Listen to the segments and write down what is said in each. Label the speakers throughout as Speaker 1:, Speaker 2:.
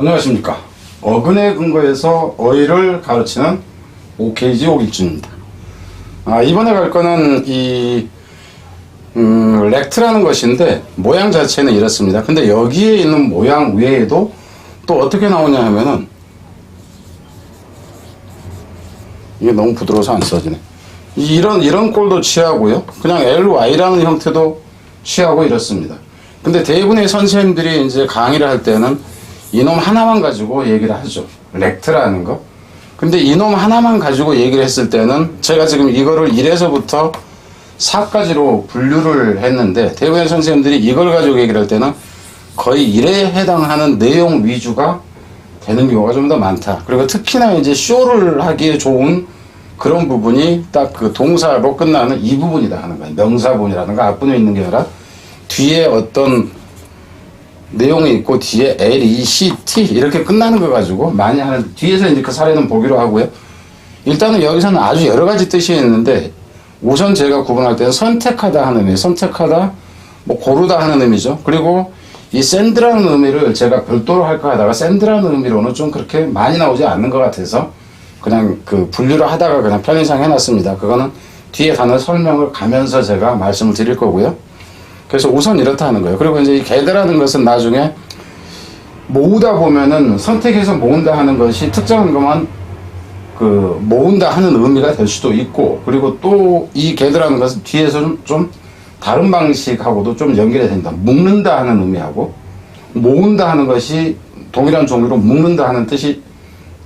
Speaker 1: 안녕하십니까. 어근에 근거해서 어휘를 가르치는 OKG 오길준입니다. 아, 이번에 갈 거는 이, 음, 렉트라는 것인데, 모양 자체는 이렇습니다. 근데 여기에 있는 모양 외에도 또 어떻게 나오냐 하면은, 이게 너무 부드러워서 안 써지네. 이런, 이런 꼴도 취하고요. 그냥 LY라는 형태도 취하고 이렇습니다. 근데 대부분의 선생님들이 이제 강의를 할 때는 이놈 하나만 가지고 얘기를 하죠. 렉트라는 거. 근데 이놈 하나만 가지고 얘기를 했을 때는 제가 지금 이거를 1에서부터 4까지로 분류를 했는데 대부분의 선생님들이 이걸 가지고 얘기를 할 때는 거의 1에 해당하는 내용 위주가 되는 경우가 좀 더 많다. 그리고 특히나 이제 쇼를 하기에 좋은 그런 부분이 딱 그 동사로 끝나는 이 부분이다 하는 거예요. 명사본이라든가 앞부분에 있는 게 아니라 뒤에 어떤 내용이 있고 뒤에 L, E, C, T 이렇게 끝나는 거 가지고 많이 하는 뒤에서 이제 그 사례는 보기로 하고요. 일단은 여기서는 아주 여러 가지 뜻이 있는데 우선 제가 구분할 때는 선택하다 하는 의미, 선택하다, 뭐 고르다 하는 의미죠. 그리고 이 샌드라는 의미를 제가 별도로 할까 하다가 샌드라는 의미로는 좀 그렇게 많이 나오지 않는 것 같아서 그냥 그 분류를 하다가 그냥 편의상 해놨습니다. 그거는 뒤에 단어 설명을 가면서 제가 말씀을 드릴 거고요. 그래서 우선 이렇다 하는 거예요. 그리고 이제 이 개드라는 것은 나중에 모으다 보면은 선택해서 모은다 하는 것이 특정한 것만 그 모은다 하는 의미가 될 수도 있고 그리고 또 이 개드라는 것은 뒤에서 좀, 좀 다른 방식하고도 좀 연결이 된다. 묶는다 하는 의미하고 모은다 하는 것이 동일한 종류로 묶는다 하는 뜻이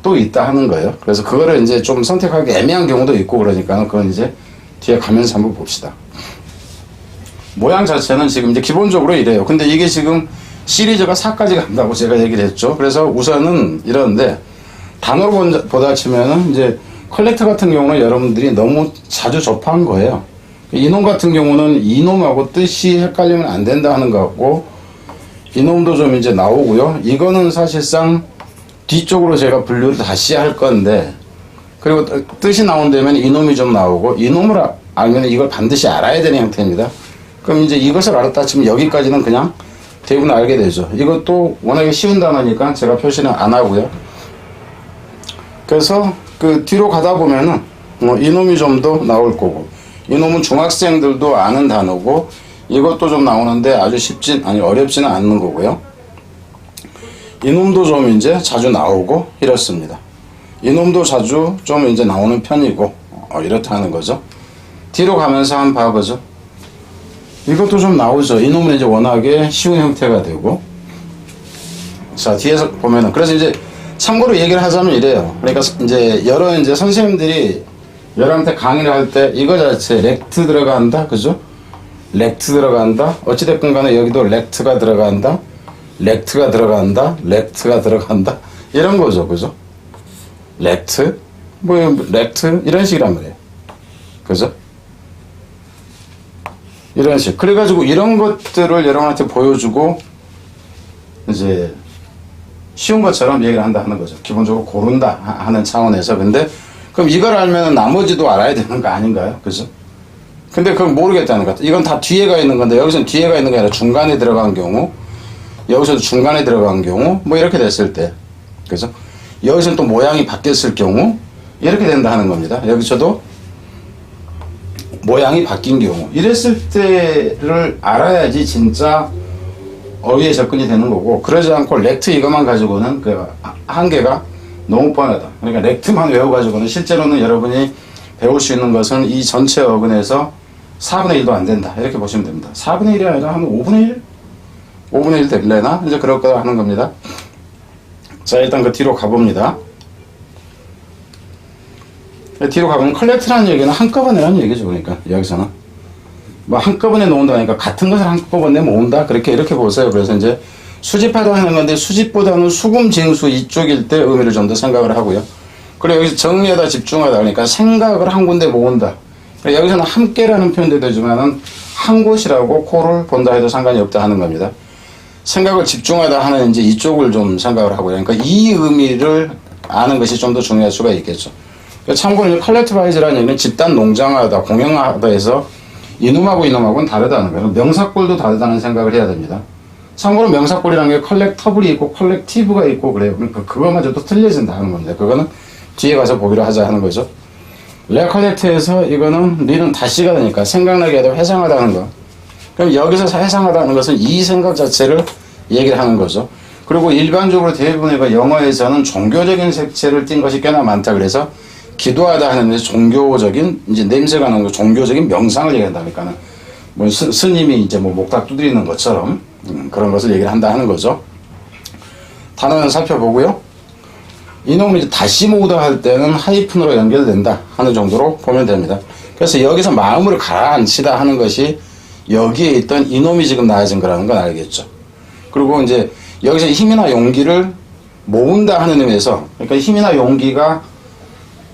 Speaker 1: 또 있다 하는 거예요. 그래서 그거를 이제 좀 선택하기 애매한 경우도 있고 그러니까 그건 이제 뒤에 가면서 한번 봅시다. 모양 자체는 지금 이제 기본적으로 이래요. 근데 이게 지금 시리즈가 4까지 간다고 제가 얘기를 했죠. 그래서 우선은 이러는데 단어로 본- 보다 치면은 이제 컬렉터 같은 경우는 여러분들이 너무 자주 접한 거예요. 이놈 같은 경우는 이놈하고 뜻이 헷갈리면 안 된다 하는 것 같고 이놈도 좀 이제 나오고요. 이거는 사실상 뒤쪽으로 제가 분류를 다시 할 건데 그리고 뜻- 뜻이 나온다면 이놈이 좀 나오고 이놈을 아- 알면 이걸 반드시 알아야 되는 형태입니다. 그럼 이제 이것을 알았다 치면 여기까지는 그냥 대부분 알게 되죠. 이것도 워낙에 쉬운 단어니까 제가 표시는 안 하고요. 그래서 그 뒤로 가다 보면은 뭐 이놈이 좀 더 나올 거고 이놈은 중학생들도 아는 단어고 이것도 좀 나오는데 아주 쉽진 아니 어렵지는 않는 거고요. 이놈도 좀 이제 자주 나오고 이렇습니다. 이놈도 자주 좀 이제 나오는 편이고 어, 이렇다는 거죠. 뒤로 가면서 한번 봐보죠. 이것도 좀 나오죠. 이놈은 이제 워낙에 쉬운 형태가 되고 자 뒤에서 보면은 그래서 이제 참고로 얘기를 하자면 이래요. 그러니까 이제 여러 이제 선생님들이 여러분한테 강의를 할 때 이거 자체 렉트 들어간다, 그죠? 렉트 들어간다. 어찌됐건 간에 여기도 렉트가 들어간다. 렉트가 들어간다. 렉트가 들어간다. 이런 거죠, 그죠? 렉트, 뭐 렉트 이런 식이란 말이에요. 그죠? 이런 식. 그래가지고 이런 것들을 여러분한테 보여주고 이제 쉬운 것처럼 얘기를 한다 하는 거죠. 기본적으로 고른다 하- 하는 차원에서. 근데 그럼 이걸 알면 나머지도 알아야 되는 거 아닌가요? 그죠? 근데 그건 모르겠다는 것 같아요. 이건 다 뒤에가 있는 건데 여기서는 뒤에가 있는 게 아니라 중간에 들어간 경우 여기서도 중간에 들어간 경우 뭐 이렇게 됐을 때 그죠? 여기서는 또 모양이 바뀌었을 경우 이렇게 된다 하는 겁니다. 여기서도 모양이 바뀐 경우 이랬을 때를 알아야지 진짜 어휘에 접근이 되는 거고 그러지 않고 렉트 이것만 가지고는 그 한계가 너무 뻔하다. 그러니까 렉트만 외워가지고는 실제로는 여러분이 배울 수 있는 것은 이 전체 어근에서 4분의 1도 안 된다. 이렇게 보시면 됩니다. 4분의 1이 아니라 한 5분의 1? 5분의 1 될래나? 이제 그럴 거다 하는 겁니다. 자, 일단 그 뒤로 가봅니다. 뒤로 가보면 컬렉트라는 얘기는 한꺼번에라는 얘기죠. 그러니까 여기서는. 뭐 한꺼번에 놓는다니까 같은 것을 한꺼번에 모은다 그렇게 이렇게 보세요. 그래서 이제 수집하다 하는 건데 수집보다는 수금 징수 이쪽일 때 의미를 좀 더 생각을 하고요. 그리고 여기서 정리하다 집중하다 그러니까 생각을 한 군데 모은다. 여기서는 함께라는 표현도 되지만은 한 곳이라고 코를 본다 해도 상관이 없다 하는 겁니다. 생각을 집중하다 하는 이제 이쪽을 좀 생각을 하고요. 그러니까 이 의미를 아는 것이 좀 더 중요할 수가 있겠죠. 그러니까 참고로 컬렉티바이즈라는 얘기는 집단 농장하다, 공영하다 해서 이놈하고 이놈하고는 다르다는 거예요. 명사꼴도 다르다는 생각을 해야 됩니다. 참고로 명사골이라는 게 컬렉터블이 있고 컬렉티브가 있고 그래요. 그러니까 그거마저도 틀려진다 하는 겁니다. 그거는 뒤에 가서 보기로 하자 하는 거죠. 레컬렉트에서 이거는 니는 다시가 되니까 생각나게 해도 회상하다는 거. 그럼 여기서 회상하다는 것은 이 생각 자체를 얘기를 하는 거죠. 그리고 일반적으로 대부분의 그 영어에서는 종교적인 색채를 띈 것이 꽤나 많다 그래서 기도하다 하는 종교적인 이제 냄새가 나는 거 종교적인 명상을 얘기한다니까는 뭐 스, 스님이 이제 뭐 목탁 두드리는 것처럼 음, 그런 것을 얘기를 한다 하는 거죠. 단어는 살펴보고요. 이놈이 다시 모으다 할 때는 하이픈으로 연결된다 하는 정도로 보면 됩니다. 그래서 여기서 마음을 가라앉히다 하는 것이 여기에 있던 이놈이 지금 나아진 거라는 건 알겠죠. 그리고 이제 여기서 힘이나 용기를 모은다 하는 의미에서 그러니까 힘이나 용기가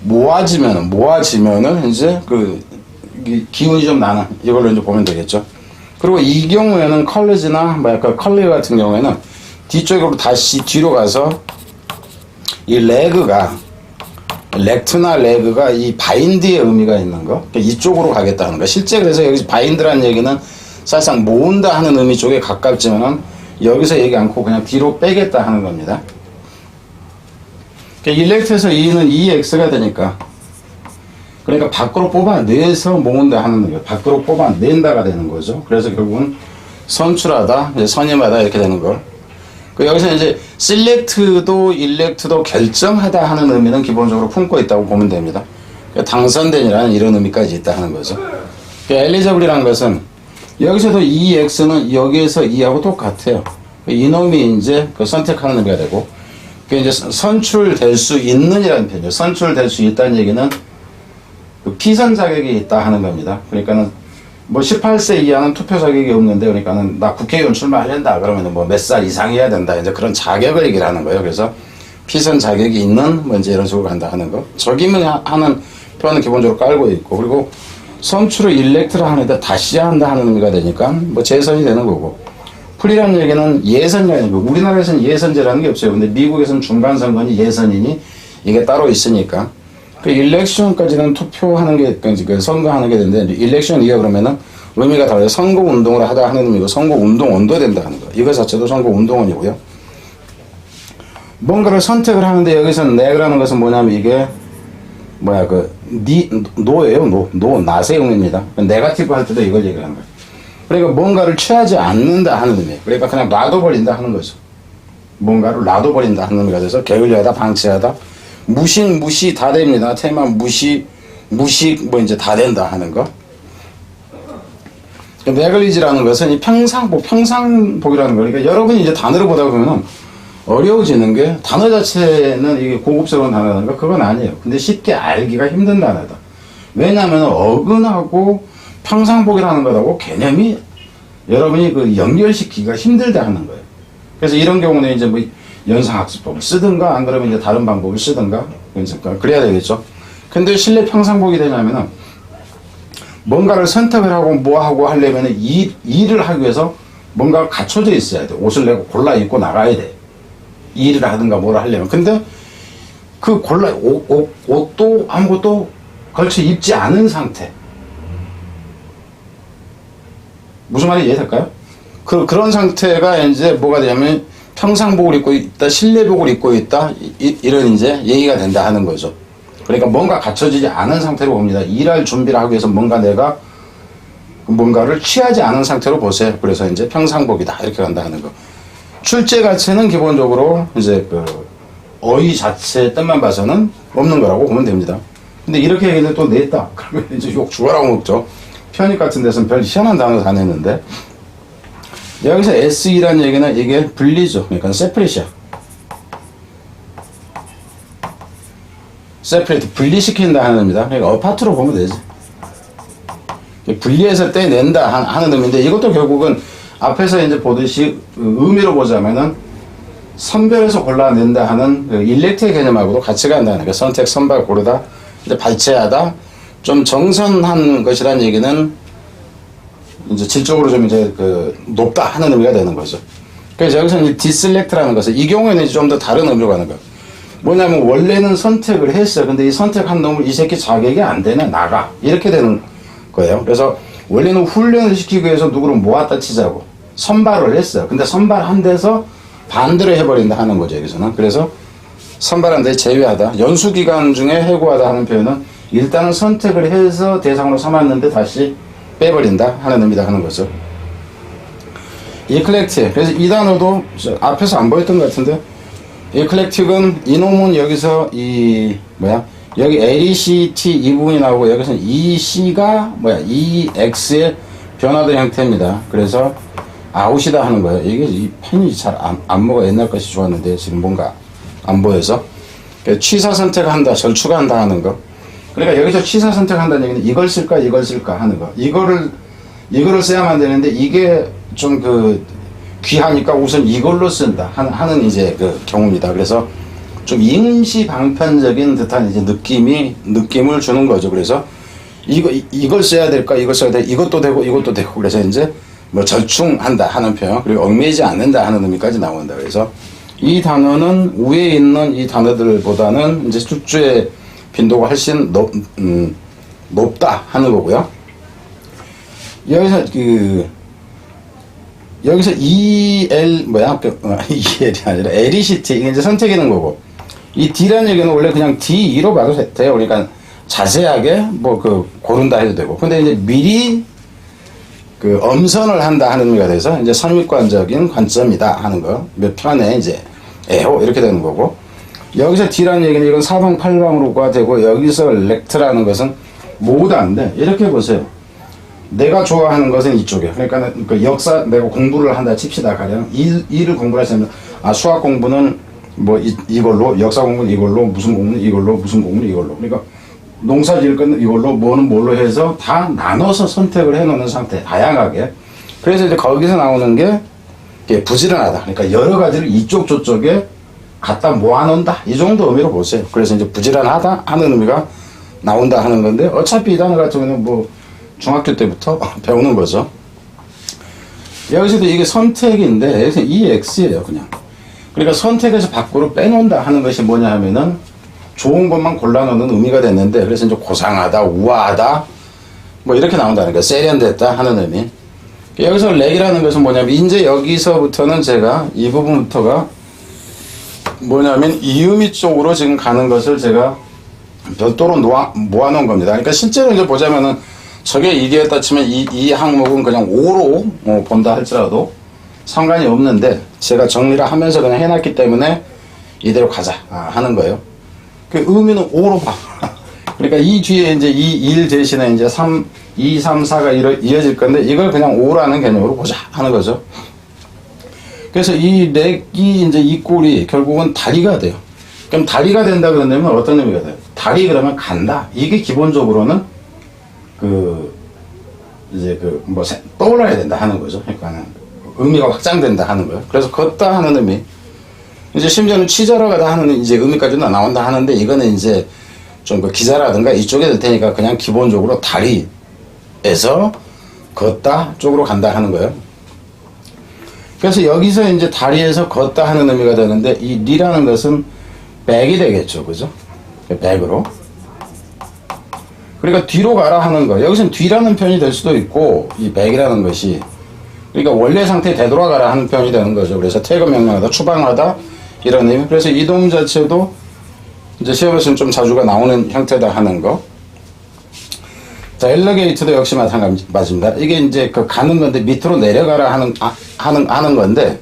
Speaker 1: 모아지면 모아지면은 이제 그 이- 기운이 좀 나는 이걸로 이제 보면 되겠죠. 그리고 이 경우에는 컬리지나 뭐 약간 컬리 같은 경우에는 뒤쪽으로 다시 뒤로 가서 이 레그가 렉트나 레그가 이 바인드의 의미가 있는 거 그러니까 이쪽으로 가겠다는 거 실제 그래서 여기 바인드라는 얘기는 사실상 모은다 하는 의미 쪽에 가깝지만은 여기서 얘기 않고 그냥 뒤로 빼겠다 하는 겁니다 일렉트에서 2는 2x가 되니까 그러니까 밖으로 뽑아내서 모은다 하는 거예요 밖으로 뽑아낸다가 되는 거죠 그래서 결국은 선출하다 선임하다 이렇게 되는 거그 여기서 이제 실렉트도 일렉트도 결정하다 하는 의미는 기본적으로 품고 있다고 보면 됩니다. 그러니까 당선된이라는 이런 의미까지 있다 하는 거죠. 엘리저블이라는 것은 여기서도 EX는 여기에서 2하고 똑같아요. 이놈이 이제 그 선택하는 의미가 되고 그 이제 선출될 수 있는이라는 표현이죠. 선출될 수 있다는 얘기는 그 피선 자격이 있다 하는 겁니다. 그러니까는 뭐 18세 이하는 투표 자격이 없는데 그러니까는 나 국회의원 출마하려다 그러면 뭐 몇 살 이상이어야 된다 이제 그런 자격을 얘기를 하는 거예요. 그래서 피선 자격이 있는 뭐 이제 이런 식으로 간다 하는 거. 적임을 하- 하는 표현은 기본적으로 깔고 있고 그리고 선출을 일렉트를 하는데 다시 한다 하는 의미가 되니까 뭐 재선이 되는 거고 풀이라는 얘기는 예선이라는 거. 우리나라에서는 예선제라는 게 없어요. 근데 미국에서는 중간 선거니 예선이니 이게 따로 있으니까 그 일렉션까지는 투표하는 게, 그그 선거하는 게 되는데, 일렉션 이하 그러면은 의미가 달라요. 선거 운동을 하다 하는 의미고, 선거 운동 원도 된다 하는 거. 이거 자체도 선거 운동원이고요. 뭔가를 선택을 하는데 여기서 내라는 것은 뭐냐면 이게, 뭐야, 그, 니, 노예요, 노. 노, 나세용입니다. 네가티브 할 때도 이걸 얘기하는 거예요. 그러니까 뭔가를 취하지 않는다 하는 의미예요. 그러니까 그냥 놔둬버린다 하는 거죠. 뭔가를 놔둬버린다 하는 의미가 돼서 게을리하다, 방치하다, 무식, 무시 다 됩니다. 테마 무시, 무식 뭐 이제 다 된다 하는 거. 네글리지라는 것은 이 평상복, 평상복이라는 거. 그러니까 여러분이 이제 단어를 보다 보면은 어려워지는 게 단어 자체는 이게 고급스러운 단어인가 그건 아니에요. 근데 쉽게 알기가 힘든 단어다. 왜냐하면 어근하고 평상복이라는 것하고 개념이 여러분이 그 연결시키기가 힘들다 하는 거예요. 그래서 이런 경우는 이제 뭐 연상학습법을 쓰든가 안 그러면 이제 다른 방법을 쓰든가 그래야 되겠죠. 근데 실내 평상복이 되냐면은 뭔가를 선택을 하고 뭐 하고 하려면은 일, 일을 하기 위해서 뭔가 갖춰져 있어야 돼. 옷을 내고 골라 입고 나가야 돼. 일을 하든가 뭐를 하려면. 근데 그 골라 옷, 옷, 옷도 아무것도 걸쳐 입지 않은 상태. 무슨 말인지 이해될까요? 그, 그런 상태가 이제 뭐가 되냐면 평상복을 입고 있다, 실내복을 입고 있다, 이, 이런 이제 얘기가 된다 하는 거죠. 그러니까 뭔가 갖춰지지 않은 상태로 봅니다. 일할 준비를 하기 위해서 뭔가 내가 뭔가를 취하지 않은 상태로 보세요. 그래서 이제 평상복이다. 이렇게 간다 하는 거. 출제 가치는 기본적으로 이제 그 어휘 자체 뜻만 봐서는 없는 거라고 보면 됩니다. 근데 이렇게 얘기는 또 냈다. 그러면 이제 욕 죽어라고 먹죠. 편입 같은 데서는 별 희한한 단어 다 냈는데 여기서 SE라는 얘기는 이게 분리죠. 그러니까 세프레시야. 세프레이트 분리시킨다 하는 의미다. 그러니까 어파트로 보면 되지. 분리해서 떼낸다 하- 하는 의미인데 이것도 결국은 앞에서 이제 보듯이 그 의미로 보자면은 선별해서 골라낸다 하는 그 일렉트의 개념하고도 같이 간다는 거예요. 선택, 선발, 고르다, 발췌하다, 좀 정선한 것이라는 얘기는 이제 질적으로 좀 이제 그 높다 하는 의미가 되는 거죠. 그래서 여기서 이제 디셀렉트라는 것은 이 경우에는 좀 더 다른 의미로 가는 거예요. 뭐냐면 원래는 선택을 했어. 근데 이 선택한 놈을 이 새끼 자격이 안 되네 나가 이렇게 되는 거예요. 그래서 원래는 훈련을 시키기 위해서 누구를 모았다 치자고 선발을 했어요. 근데 선발한 데서 반대로 해버린다 하는 거죠, 여기서는. 그래서 선발한 데 제외하다. 연수 기간 중에 해고하다 하는 표현은 일단은 선택을 해서 대상으로 삼았는데 다시 빼버린다 하는 의미다 하는 거죠. 이클렉틱. 그래서 이 단어도 저 앞에서 안 보였던 것 같은데 이클렉틱은 이놈은 여기서 이 뭐야 여기 LECT 이 부분이 나오고 여기서는 EC가 뭐야 EX의 변화된 형태입니다. 그래서 아웃이다 하는 거예요. 이게 이 펜이 잘안 안 먹어 옛날 것이 좋았는데 지금 뭔가 안 보여서 그러니까 취사 선택한다 절추한다 하는 거. 그러니까 여기서 취사 선택한다는 얘기는 이걸 쓸까 이걸 쓸까 하는 거. 이거를 이거를 써야만 되는데 이게 좀 그 귀하니까 우선 이걸로 쓴다 하는, 이제 그 경우입니다. 그래서 좀 임시 방편적인 듯한 이제 느낌이 느낌을 주는 거죠. 그래서 이거 이- 이걸 써야 될까 이걸 써야 돼 이것도 되고 이것도 되고 그래서 이제 뭐 절충한다 하는 표현 그리고 얽매이지 않는다 하는 의미까지 나온다. 그래서 이 단어는 위에 있는 이 단어들보다는 이제 숙주의 빈도가 훨씬 높, 음, 높다 하는 거고요. 여기서 그 여기서 EL 뭐야? 그, 어, EL이 아니라 LECT 이게 이제 선택이는 거고. 이 D라는 얘기는 원래 그냥 D2로 봐도 돼- 돼요. 그러니까 자세하게 뭐 그 고른다 해도 되고. 근데 이제 미리 그 엄선을 한다 하는 의미가 돼서 이제 선입관적인 관점이다 하는 거. 몇 편에 이제 에호 이렇게 되는 거고 여기서 D라는 얘기는 이건 사방 팔방으로가 되고 여기서 렉트라는 것은 모다인데 이렇게 보세요. 내가 좋아하는 것은 이쪽에. 그러니까 그 역사 내가 공부를 한다 칩시다 가령 일, 일을 공부를 했으면 아 수학 공부는 뭐 이, 이걸로 역사 공부는 이걸로 무슨 공부는 이걸로 무슨 공부는 이걸로. 그러니까 농사 지을 거는 이걸로 뭐는 뭘로 해서 다 나눠서 선택을 해 놓는 상태 다양하게. 그래서 이제 거기서 나오는 게 부지런하다. 그러니까 여러 가지를 이쪽 저쪽에 갖다 모아놓는다. 이 정도 의미로 보세요. 그래서 이제 부지런하다 하는 의미가 나온다 하는 건데 어차피 이 단어 같은 경우는 뭐 중학교 때부터 배우는 거죠. 여기서도 이게 선택인데 여기서 EX예요 그냥. 그러니까 선택해서 밖으로 빼놓는다 하는 것이 뭐냐 하면은 좋은 것만 골라놓는 의미가 됐는데 그래서 이제 고상하다, 우아하다 뭐 이렇게 나온다는 거예요. 세련됐다 하는 의미. 여기서 렉이라는 것은 뭐냐면 이제 여기서부터는 제가 이 부분부터가 뭐냐면 이음이 쪽으로 지금 가는 것을 제가 별도로 놓아, 모아놓은 겁니다. 그러니까 실제로 이제 보자면은 저게 이게였다 치면 이, 이 항목은 그냥 5로 어, 본다 할지라도 상관이 없는데 제가 정리를 하면서 그냥 해놨기 때문에 이대로 가자 아, 하는 거예요. 그 의미는 5로 봐. 그러니까 이 뒤에 이제 이 1 대신에 이제 3, 2, 3, 4가 이어, 이어질 건데 이걸 그냥 5라는 개념으로 보자 하는 거죠. 그래서 이 렉이 이제 이 꼴이 결국은 다리가 돼요. 그럼 다리가 된다 그러면 어떤 의미가 돼요? 다리 그러면 간다. 이게 기본적으로는 그 이제 그 뭐 떠올라야 된다 하는 거죠. 그러니까는 의미가 확장된다 하는 거예요. 그래서 걷다 하는 의미. 이제 심지어는 취재러 가다 하는 이제 의미까지도 나온다 하는데 이거는 이제 좀 그 기자라든가 이쪽에 될 테니까 그냥 기본적으로 다리에서 걷다 쪽으로 간다 하는 거예요. 그래서 여기서 이제 다리에서 걷다 하는 의미가 되는데 이 리라는 것은 백이 되겠죠. 그죠? 백으로. 그러니까 뒤로 가라 하는 거. 여기서는 뒤라는 표현이 될 수도 있고 이 백이라는 것이 그러니까 원래 상태에 되돌아가라 하는 표현이 되는 거죠. 그래서 퇴거 명령하다, 추방하다 이런 의미. 그래서 이동 자체도 이제 시험에서는 좀 자주가 나오는 형태다 하는 거. 자, 엘리게이터도 역시 마찬가지입니다. 이게 이제 그 가는 건데 밑으로 내려가라 하는, 아, 하는, 하는 건데,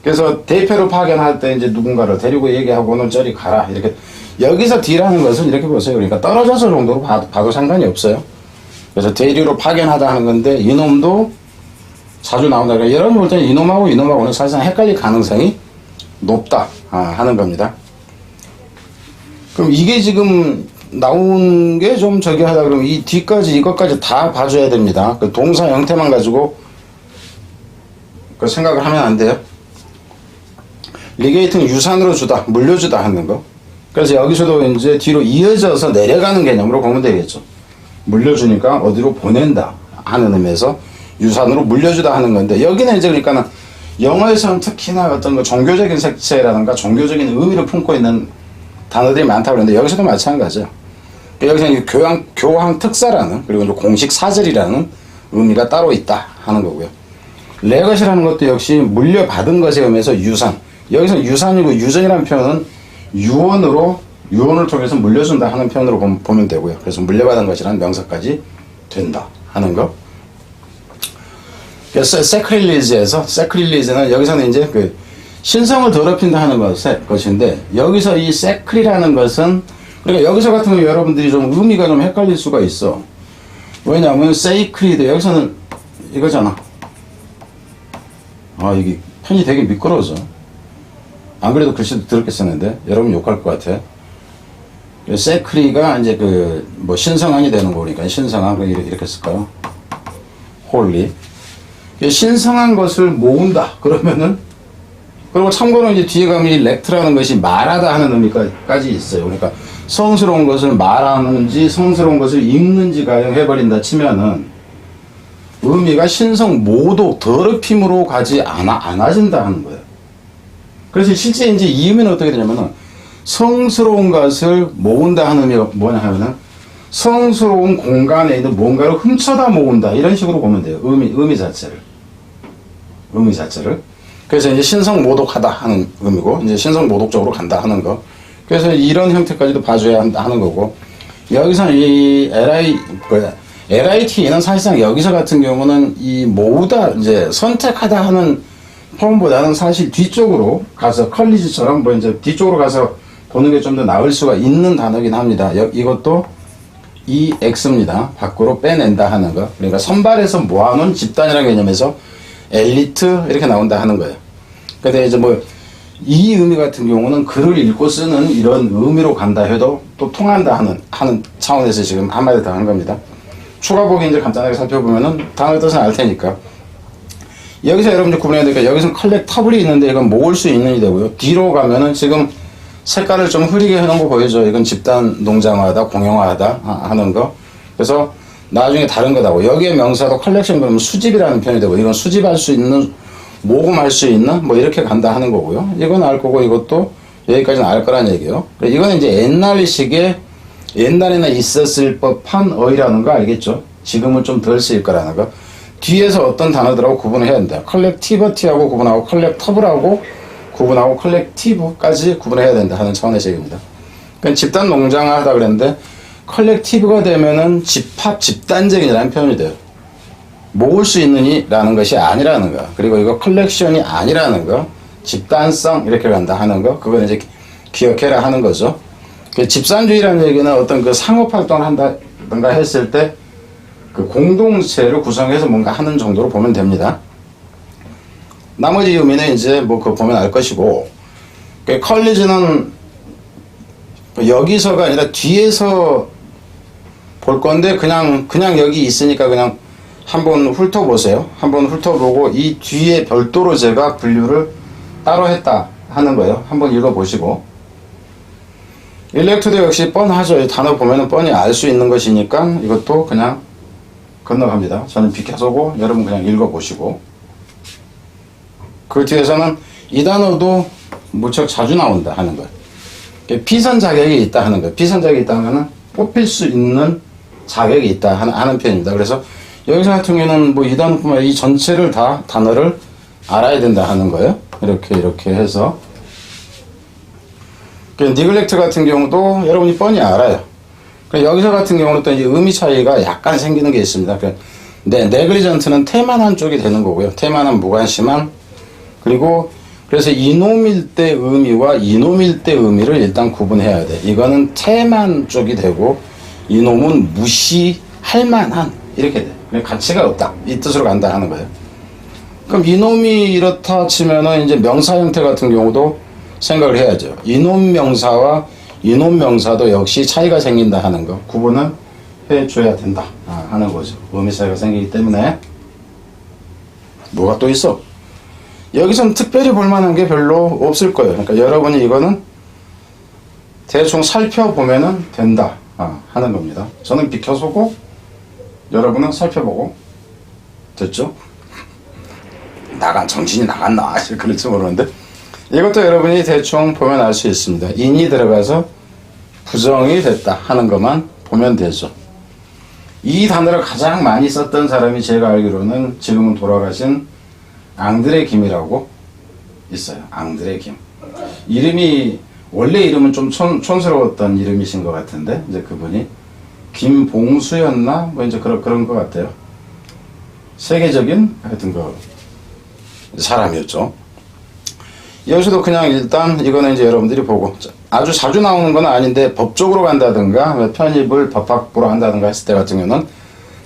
Speaker 1: 그래서 대표로 파견할 때 이제 누군가를 데리고 얘기하고는 저리 가라. 이렇게. 여기서 D라는 것은 이렇게 보세요. 그러니까 떨어져서 정도로 봐도, 봐도 상관이 없어요. 그래서 대리로 파견하다 하는 건데, 이놈도 자주 나온다. 그러니까 여러분 볼 때는 이놈하고 이놈하고는 사실상 헷갈릴 가능성이 높다. 아, 하는 겁니다. 그럼 이게 지금 나온 게 좀 저기 하다 그러면 이 뒤까지 이것까지 다 봐줘야 됩니다. 그 동사 형태만 가지고 그 생각을 하면 안 돼요. 리게이트는 유산으로 주다, 물려주다 하는 거. 그래서 여기서도 이제 뒤로 이어져서 내려가는 개념으로 보면 되겠죠. 물려주니까 어디로 보낸다 하는 의미에서 유산으로 물려주다 하는 건데 여기는 이제 그러니까는 영어에서는 특히나 어떤 그 종교적인 색채라든가 종교적인 의미를 품고 있는 단어들이 많다고 그러는데 여기서도 마찬가지죠. 여기서 는 교황, 교황 특사라는 그리고 공식 사절이라는 의미가 따로 있다 하는 거고요. 레거시라는 것도 역시 물려받은 것에 의해서 유산. 여기서 유산이고 유전이라는 표현은 유언으로 유언을 통해서 물려준다 하는 표현으로 보- 보면 되고요. 그래서 물려받은 것이라는 명사까지 된다 하는 거. 그래서 세크릴리즈에서 세크릴리즈는 여기서는 이제 그 신성을 더럽힌다 하는 것인데 여기서 이 세크리라는 것은 그러니까 여기서 같은 경우 여러분들이 좀 의미가 좀 헷갈릴 수가 있어. 왜냐하면 세이크리드 여기서는 이거잖아. 아 이게 편이 되게 미끄러워져. 안 그래도 글씨도 더럽게 쓰는데 여러분 욕할 것 같아. 세크리가 이제 그 뭐 신성한이 되는 거니까 신성한 거 이렇게 이렇게 쓸까요? 홀리. 신성한 것을 모은다. 그러면은 그리고 참고로 이제 뒤에 가면 이 렉트라는 것이 말하다 하는 의미까지 있어요. 그러니까 성스러운 것을 말하는지 성스러운 것을 읽는지 가령 해버린다 치면은 의미가 신성 모독 더럽힘으로 가지 않아 않아진다 하는 거예요. 그래서 실제 이제 이 의미는 어떻게 되냐면은 성스러운 것을 모은다 하는 의미가 뭐냐 하면은 성스러운 공간에 있는 뭔가를 훔쳐다 모은다 이런 식으로 보면 돼요. 의미 의미 자체를 의미 자체를. 그래서 이제 신성 모독하다 하는 의미고 이제 신성 모독적으로 간다 하는 거. 그래서 이런 형태까지도 봐줘야 하는 거고 여기서 이 LI 그 LIT는 사실상 여기서 같은 경우는 이 모으다 이제 선택하다 하는 폼보다는 사실 뒤쪽으로 가서 컬리지처럼 뭐 이제 뒤쪽으로 가서 보는 게 좀 더 나을 수가 있는 단어긴 합니다. 여- 이것도 이 X입니다. 밖으로 빼낸다 하는 거. 그러니까 선발해서 모아놓은 집단이라는 개념에서 엘리트 이렇게 나온다 하는 거예요. 근데 이제 뭐 이 의미 같은 경우는 글을 읽고 쓰는 이런 의미로 간다 해도 또 통한다 하는 하는 차원에서 지금 한마디 더 하는 겁니다. 추가 보기 이제 간단하게 살펴보면은 단어 뜻은 알 테니까. 여기서 여러분들 구분해야 되니까 여기서는 컬렉터블이 있는데 이건 모을 수 있는 이 되고요. 뒤로 가면은 지금 색깔을 좀 흐리게 해놓은 거 보이죠? 이건 집단 농장화하다, 공용화하다 하- 하는 거. 그래서 나중에 다른 거다고. 여기에 명사도 컬렉션 그러면 수집이라는 표현이 되고 이건 수집할 수 있는 모금할 수 있는 뭐 이렇게 간다 하는 거고요. 이건 알 거고 이것도 여기까지는 알 거란 얘기예요. 이거는 이제 옛날식의 옛날에는 있었을 법한 어이라는 거 알겠죠? 지금은 좀 덜 쓰일 거라는 거. 뒤에서 어떤 단어들하고 구분을 해야 된다. 컬렉티버티하고 구분하고 컬렉터블하고 구분하고 컬렉티브까지 구분해야 된다 하는 차원에서 얘기입니다. 그러니까 집단 농장하다 그랬는데 컬렉티브가 되면은 집합 집단적이라는 표현이 돼요. 모을 수 있느니라는 것이 아니라는 거. 그리고 이거 컬렉션이 아니라는 거. 집단성 이렇게 간다 하는 거. 그걸 이제 기억해라 하는 거죠. 그 집산주의라는 얘기는 어떤 그 상업 활동을 한다든가 했을 때 그 공동체를 구성해서 뭔가 하는 정도로 보면 됩니다. 나머지 의미는 이제 뭐 그거 보면 알 것이고 그 컬리지는 여기서가 아니라 뒤에서 볼 건데 그냥 그냥 여기 있으니까 그냥 한번 훑어보세요. 한번 훑어보고 이 뒤에 별도로 제가 분류를 따로 했다 하는 거예요. 한번 읽어보시고 일렉트도 역시 뻔하죠. 이 단어 보면은 뻔히 알 수 있는 것이니까 이것도 그냥 건너갑니다. 저는 비켜서고 여러분 그냥 읽어보시고 그 뒤에서는 이 단어도 무척 자주 나온다 하는 거예요. 피선 자격이 있다 하는 거예요. 피선 자격이 있다 하면은 뽑힐 수 있는 자격이 있다 하는, 하는 표현입니다. 그래서 여기서 같은 경우는 뭐 이 단어뿐만 아니라 이 전체를 다 단어를 알아야 된다 하는 거예요. 이렇게 이렇게 해서 그 니글렉트 같은 경우도 여러분이 뻔히 알아요. 그 여기서 같은 경우는 또 이제 의미 차이가 약간 생기는 게 있습니다. 그 네, 네글리전트는 태만한 쪽이 되는 거고요. 태만한 무관심한 그리고 그래서 이놈일 때 의미와 이놈일 때 의미를 일단 구분해야 돼. 이거는 태만 쪽이 되고 이놈은 무시할 만한 이렇게 돼. 그냥 가치가 없다. 이 뜻으로 간다 하는 거예요. 그럼 이놈이 이렇다 치면은 이제 명사 형태 같은 경우도 생각을 해야죠. 이놈 명사와 이놈 명사도 역시 차이가 생긴다 하는 거 구분은 해줘야 된다 아, 하는 거죠. 의미 차이가 생기기 때문에 뭐가 또 있어? 여기선 특별히 볼 만한 게 별로 없을 거예요. 그러니까 여러분이 이거는 대충 살펴보면은 된다 아, 하는 겁니다. 저는 비켜서고 여러분은 살펴보고 됐죠? 나간 정신이 나갔나 그럴지 모르는데 이것도 여러분이 대충 보면 알 수 있습니다. 인이 들어가서 부정이 됐다 하는 것만 보면 되죠. 이 단어를 가장 많이 썼던 사람이 제가 알기로는 지금은 돌아가신 앙드레 김이라고 있어요. 앙드레 김. 이름이 원래 이름은 좀 촌, 촌스러웠던 이름이신 것 같은데 이제 그분이 김봉수였나 뭐 이제 그런 그런 것 같아요. 세계적인 하여튼 그 사람이었죠. 여기서도 그냥 일단 이거는 이제 여러분들이 보고 아주 자주 나오는 건 아닌데 법적으로 간다든가 뭐 편입을 법학부로 한다든가 했을 때 같은 경우는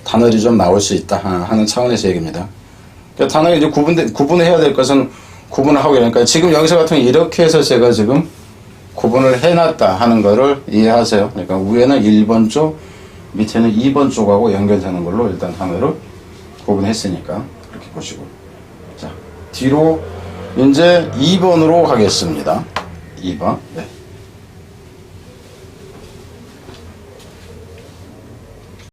Speaker 1: 단어들이 좀 나올 수 있다 하는 차원에서 얘기입니다. 그러니까 단어를 이제 구분 구분해야 될 것은 구분을 하고 그러니까 지금 여기서 같은 이렇게 해서 제가 지금 구분을 해놨다 하는 거를 이해하세요. 그러니까 위에는 1번 쪽, 밑에는 2번 쪽하고 연결되는 걸로 일단 단어를 구분했으니까 그렇게 보시고 자 뒤로 이제 2번으로 가겠습니다. 2번 네.